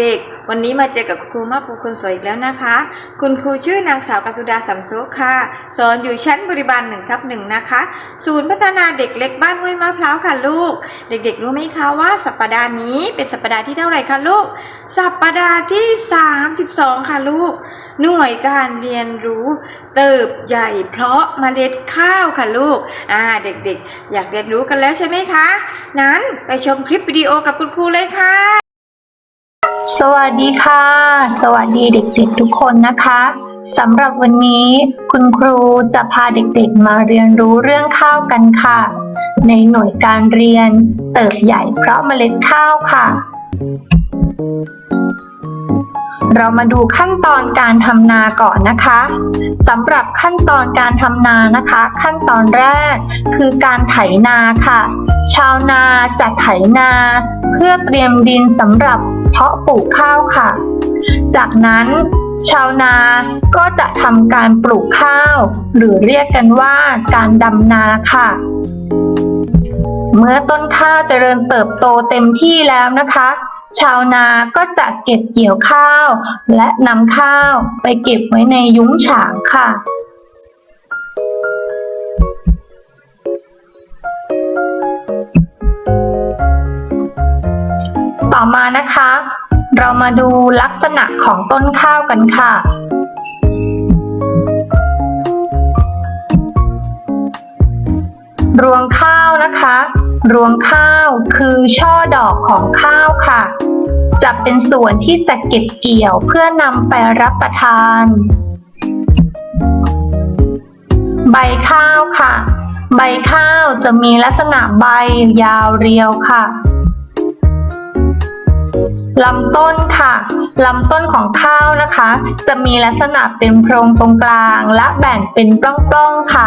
เด็กๆ วันนี้มาเจอกับครูมาปูคนสวยอีกแล้วนะคะ คุณครูชื่อนางสาวกัสุดาสัมโซค่ะ สอนอยู่ชั้นบริบาลหนึ่งทับหนึ่งนะคะ ศูนย์พัฒนาเด็กเล็กบ้านห้วยมะพร้าวค่ะลูก เด็กๆ รู้ไหมคะว่าสัปดาห์นี้เป็นสัปดาห์ที่เท่าไหร่คะลูก สัปดาห์ที่ 32 ค่ะลูก หน่วยการเรียนรู้เติบใหญ่เพราะเมล็ดข้าวค่ะลูก อ่า เด็กๆ อยากเรียนรู้กันแล้วใช่ไหมคะ นั้นไปชมคลิปวิดีโอกับคุณครูเลยค่ะ วัสดีค่ะ สวัสดีเด็กๆทุกคนนะคะสำหรับวันนี้คุณครูจะพาเด็กๆมาเรียนรู้เรื่องข้าวกันค่ะ ในหน่วยการเรียนเติบใหญ่เพราะเมล็ดข้าวค่ะ เรามาดูขั้นตอนการทำนาก่อนนะคะสำหรับขั้นตอนการทำนานะคะ ขั้นตอนแรกคือการไถนาค่ะ ชาวนาจะไถนา เพื่อเตรียมดินสำหรับ เพาะปลูกข้าวค่ะ จากนั้นชาวนาก็จะทำการปลูกข้าว หรือเรียกกันว่าการดำนาค่ะ เมื่อต้นข้าวเจริญเติบโตเต็มที่แล้วนะคะ ชาวนาก็จะเก็บเกี่ยวข้าว และนำข้าวไปเก็บไว้ในยุ้งฉางค่ะต่อมานะคะ เรามาดูลักษณะของต้นข้าวกันค่ะ รวงข้าวนะคะ รวงข้าวคือช่อดอกของข้าวค่ะ จะเป็นส่วนที่จะเก็บเกี่ยวเพื่อนำไปรับประทาน ใบข้าวค่ะ ใบข้าวจะมีลักษณะใบยาวเรียวค่ะ ลำต้นค่ะลำต้นของข้าวนะคะ จะมีลักษณะเป็นโพรงตรงกลาง และแบ่งเป็นปล้องๆค่ะ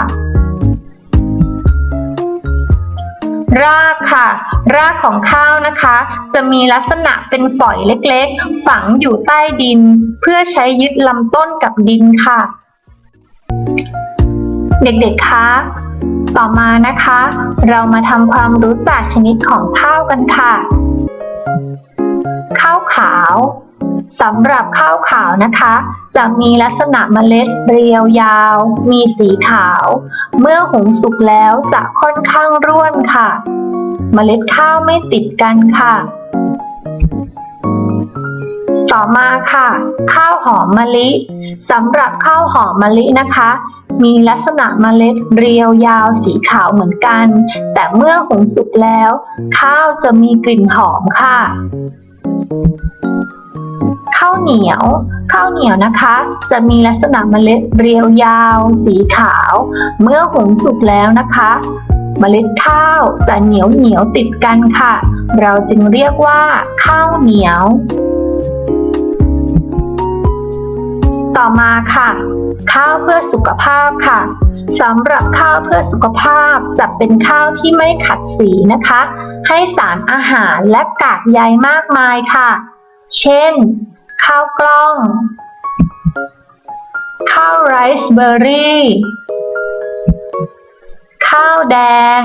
รากค่ะ รากของข้าวนะคะ จะมีลักษณะเป็นฝอยเล็กๆ ฝังอยู่ใต้ดิน เพื่อใช้ยึดลำต้นกับดินค่ะ เด็กๆคะต่อมานะคะ เรามาทำความรู้จักชนิดของข้าวกันค่ะ ข้าวขาวสำหรับข้าวขาวนะคะ จะมีลักษณะเมล็ดเรียวยาว มีสีขาว เมื่อหุงสุกแล้วจะค่อนข้างร่วนค่ะ เมล็ดข้าวไม่ติดกันค่ะ ต่อมาค่ะ ข้าวหอมมะลิสำหรับข้าวหอมมะลินะคะ มีลักษณะเมล็ดเรียวยาวสีขาวเหมือนกัน แต่เมื่อหุงสุกแล้ว ข้าวจะมีกลิ่นหอมค่ะ ข้าวเหนียว ข้าวเหนียวนะคะ จะมีลักษณะเมล็ดเรียวยาว สีขาว เมื่อหุงสุกแล้วนะคะ เมล็ดข้าวจะเหนียวเหนียวติดกันค่ะ เราจึงเรียกว่า ข้าวเหนียว ต่อมาค่ะ ข้าวเพื่อสุขภาพค่ะสำหรับข้าวเพื่อสุขภาพจะเป็นข้าวที่ไม่ขัดสีนะคะ ให้สารอาหารและกากใยมากมายค่ะ เช่น ข้าวกล้อง ข้าวไรซ์เบอร์รี่ ข้าวแดง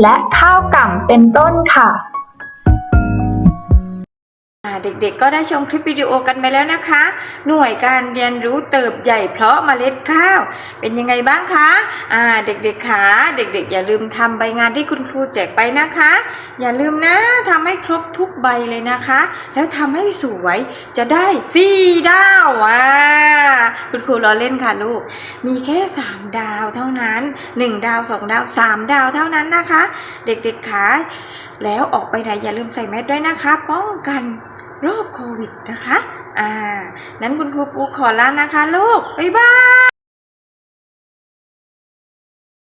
และข้าวกล่ำเป็นต้นค่ะ เด็กๆ ก็ได้ชมคลิปวิดีโอกันไปแล้วนะคะ หน่วยการเรียนรู้เติบใหญ่เพราะเมล็ดข้าว เป็นยังไงบ้างคะอ่าเด็กๆคะเด็กๆ อย่าลืมทำใบงานที่คุณครูแจกไปนะคะ อย่าลืมนะทำให้ครบทุกใบเลยนะคะ แล้วทำให้สวยจะได้สี่ดาวอ่าคุณครูล้อเล่นค่ะลูก มีแค่สามดาวเท่านั้นหนึ่งดาวสองดาวสามดาวเท่านั้นนะคะ เด็กๆคะแล้วออกไปไหนอย่าลืมใส่แมสด้วยนะคะ ป้องกัน โรคโควิดนะคะ อ่า นั้นคุณครูปูขอลานะคะลูก บ๊ายบาย